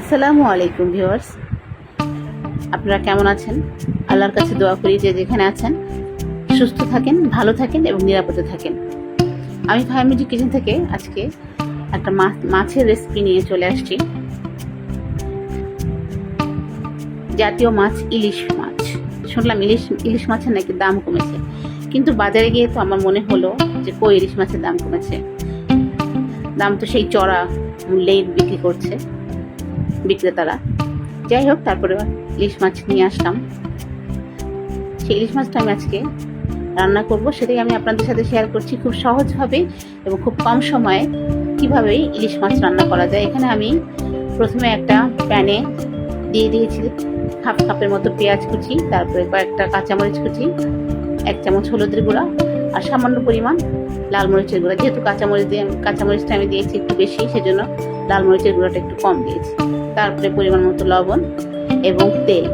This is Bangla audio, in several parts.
আসসালামু আলাইকুম ভিউয়ার্স। আপনারা কেমন আছেন? আল্লাহর কাছে দোয়া করি যে যেখানে আছেন, সুস্থ থাকেন, ভালো থাকেন এবং নিরাপদে থাকেন। আমি ফায়ামিজি কিচেন থেকে আজকে একটা মাছ মাছের রেসিপি নিয়ে চলে আসছি। জাতীয় মাছ ইলিশ মাছ। শুনলাম ইলিশ ইলিশ মাছের নাকি দাম কমেছে। কিন্তু বাজারে গিয়ে তো আমার মনে হলো যে কই ইলিশ মাছের দাম কমেছে। দাম তো সেই চড়া মূল্যেই বিক্রি করছে। বিক্রেতারা। যাই হোক, তারপরে ইলিশ মাছ নিয়ে আসলাম। সেই ইলিশ মাছটা আমি আজকে রান্না করব, সেটাই আমি আপনাদের সাথে শেয়ার করছি খুব সহজভাবে এবং খুব কম সময়ে কীভাবে ইলিশ মাছ রান্না করা যায়। এখানে আমি প্রথমে একটা প্যানে দিয়ে দিয়েছি হাফ কাপের মতো পেঁয়াজ কুচি, তারপরে কয়েকটা কাঁচামরিচ কুচি, এক চামচ হলুদের গুঁড়া আর সামান্য পরিমাণ লাল মরিচের গুঁড়া। যেহেতু কাঁচামরিচ দিয়ে, কাঁচামরিচটা আমি দিয়েছি একটু বেশি, সেজন্য লাল মরিচের গুঁড়োটা একটু কম দিয়েছি। তারপরে পরিমাণ মতো লবণ এবং তেল।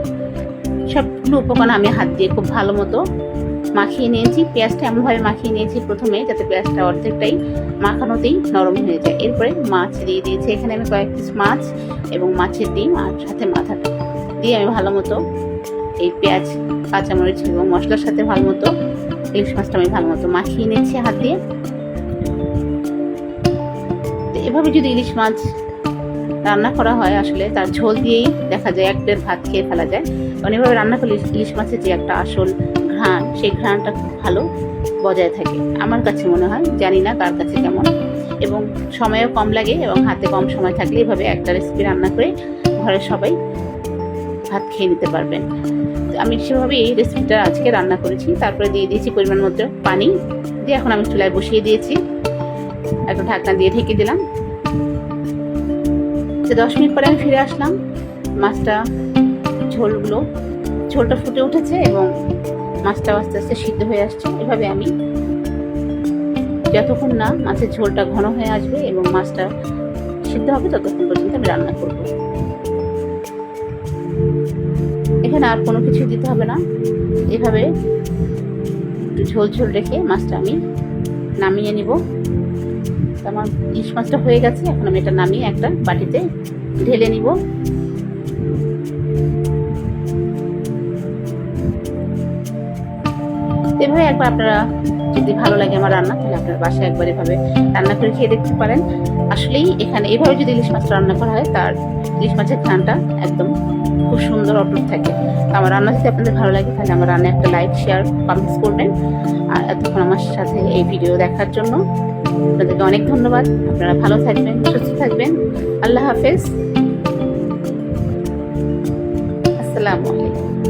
সবগুলো উপকরণ আমি হাত দিয়ে খুব ভালো মতো মাখিয়ে নিয়েছি। পেঁয়াজটা এমনভাবে মাখিয়ে নিয়েছি প্রথমে, যাতে পেঁয়াজটা অর্ধেকটাই মাখানোতেই নরম হয়ে যায়। এরপরে মাছ দিয়ে দিয়েছি। এখানে আমি কয়েক পিস মাছ এবং মাছের ডিম আর সাথে মাথাটা দিয়ে আমি ভালো মতো এই পেঁয়াজ, কাঁচামরিচ এবং মশলার সাথে ভালো মতো ইলিশ মাছটা আমি ভালো মতো মাখিয়ে নিয়েছি হাত দিয়ে। এভাবে যদি ইলিশ মাছ রান্না করা হয় আসলে। তার ঝোল দিয়েই দেখা যায় এক প্লেট ভাত খেয়ে ফেলা যায়। অনেকভাবে রান্না করলে ইলিশ মাছের যে একটা আসল ঘ্রাণ, সেই ঘ্রাণটা খুব ভালো বজায় থাকে। আমার কাছে মনে হয়, জানি না কার কাছে কেমন। এবং সময়ও কম লাগে এবং হাতে কম সময় থাকলে এভাবে একটা রেসিপি রান্না করে ঘরের সবাই ভাত খেয়ে নিতে পারবেন। আমি সেভাবে এই রেসিপিটা আজকে রান্না করেছি। তারপরে দিয়ে দিয়েছি পরিমাণ মতো পানি। দিয়ে এখন আমি চুলায় বসিয়ে দিয়েছি। একটা ঢাকনা দিয়ে ঢেকে দিলাম। তো দশ মিনিট পরে আমি ফিরে আসলাম। মাছটা, ঝোলগুলো, ঝোলটা ফুটে উঠেছে এবং মাছটাও আস্তে আস্তে সিদ্ধ হয়ে আসছে। এভাবে আমি যতক্ষণ না মাছের ঝোলটা ঘন হয়ে আসবে এবং মাছটা সিদ্ধ হবে, ততক্ষণ পর্যন্ত আমি রান্না করব। এখানে আর কোনো কিছু দিতে হবে না। এভাবে ঝোল ঝোল রেখে মাছটা আমি নামিয়ে নিব। তো আমার ইলিশ মাছটা হয়ে গেছে, এখন আমি এটা নামিয়ে একটা বাটিতে ঢেলে নিব। এভাবে একবার আপনারা যদি ভালো লাগে আমার রান্না, তাহলে আপনার বাসায় একবার এভাবে রান্না করে খেয়ে দেখতে পারেন। আসলেই এখানে এভাবে যদি ইলিশ মাছটা রান্না করা হয়, তার ইলিশ মাছের ঘ্রাণটা একদম সুন্দর অটুট থাকে। তো আমার রান্না যদি আপনাদের ভালো লাগে, তাহলে আমার রান্না একটা লাইক শেয়ার কমেন্টস করবেন। আর এতক্ষণ আমার সাথে এই ভিডিও দেখার জন্য আপনাদেরকে অনেক ধন্যবাদ। আপনারা ভালো থাকবেন, সুস্থ থাকবেন। আল্লাহ হাফেজ। আসসালামু আলাইকুম।